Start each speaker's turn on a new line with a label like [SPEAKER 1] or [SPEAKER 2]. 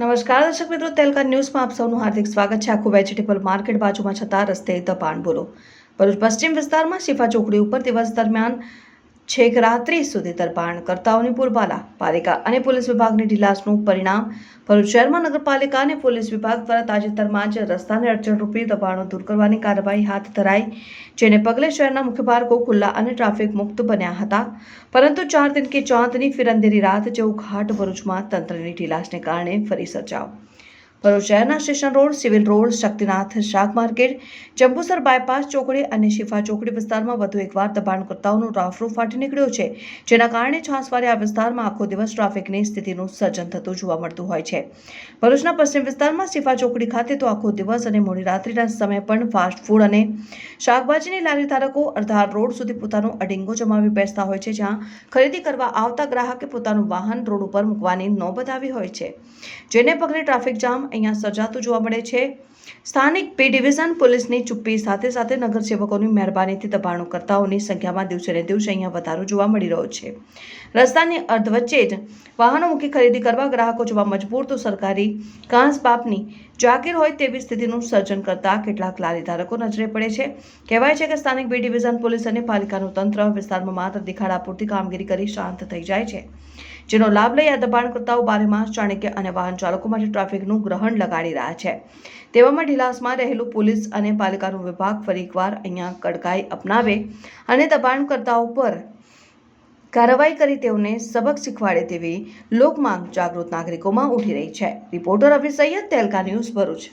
[SPEAKER 1] નમસ્કાર દર્શક મિત્રો તેલકા ન્યૂઝમાં આપ સૌનું હાર્દિક સ્વાગત છે. આખું વેજીટેબલ માર્કેટ બાજુમાં છતાં રસ્તે દબાણ બોલો. ભરૂચ પશ્ચિમ વિસ્તારમાં શિફા ચોકડી ઉપર દિવસ દરમિયાન છેક રાત્રિ સુધી દરબાણ કરતાઓની બોલબાલા પાલિકા અને પોલીસ વિભાગની ઢીલાસનું પરિણામ. ભરૂચ શહેરમાં નગરપાલિકા અને પોલીસ વિભાગ દ્વારા તાજેતરમાં જ રસ્તાને અડચણરૂપી દબાણો દૂર કરવાની કાર્યવાહી હાથ ધરાઈ, જેને પગલે શહેરના મુખ્ય માર્ગો ખુલ્લા અને ટ્રાફિક મુક્ત બન્યા હતા. પરંતુ ચાર દિન કે ચાંદની ફિર અંધેરી રાત જેવું ઘાટ ભરૂચમાં તંત્રની ઢીલાસને કારણે ફરી સર્જાવ ભરૂચ શહેરના station road, civil road, Shaktinath, શાક માર્કેટ, જંબુસર બાયપાસ ચોકડી અને શિફા ચોકડી વિસ્તારમાં વધુ એકવાર દબાણકર્તાઓનો રાફરો ફાટી નીકળ્યો છે, જેના કારણે છાસવારે આ વિસ્તારમાં આખો દિવસ ટ્રાફિકની સ્થિતિનું સર્જન થતું જોવા મળતું હોય છે. ભરૂચના પશ્ચિમ વિસ્તારમાં શિફા ચોકડી ખાતે તો આખો દિવસ અને મોડી રાત્રિના સમયે પણ ફાસ્ટ ફૂડ અને શાકભાજીની લારી ધારકો અડધા રોડ સુધી પોતાનો અડિંગો જમાવી બેસતા હોય છે, જ્યાં ખરીદી કરવા આવતા ગ્રાહકે પોતાનું વાહન રોડ ઉપર મૂકવાની નોબત આવી હોય છે. જેને પગલે ટ્રાફિક જામ અહીંયા સર્જાતું જોવા મળે છે. સ્થાનિક પી ડિવિઝન પોલીસની ચુપ્પી સાથે સાથે નગરસેવકોની મહેરબાનીથી દબાણોકર્તાઓની સંખ્યામાં દિવસે ને દિવસે અહીંયા વધારો જોવા મળી રહ્યો છે. રસ્તાની અર્ધ વચ્ચે જ વાહનો મૂકી ખરીદી કરવા ગ્રાહકો જોવા મજબૂર, તો સરકારી કાંસ બાપની જાગીર હોય તેવી સ્થિતિનું સર્જન કરતા કેટલાક લારી ધારકો નજરે પડે છે. કહેવાય છે કે સ્થાનિક બી ડિવિઝન, પોલીસ અને પાલિકાનું તંત્ર વિસ્તારમાં માત્ર દેખાડા પૂરતી કામગીરી કરી શાંત થઈ જાય છે. જેનો લાભ લઈ આ દબાણકર્તાઓ બારેમાસ ચાણક્ય અને વાહન ચાલકો માટે ટ્રાફિકનું ગ્રહણ લગાડી રહ્યા છે. તેવામાં ઢીલાસમાં રહેલું પોલીસ અને પાલિકાનું વિભાગ ફરી એકવાર અહીંયા કડકાઈ અપનાવે અને દબાણકર્તાઓ પર કાર્યવાહી કરી તેઓને સબક શીખવાડે તેવી લોકમાંગ જાગૃત નાગરિકોમાં ઉઠી રહી છે. Reporter Ravi Saiyed, Telka news Bharuch.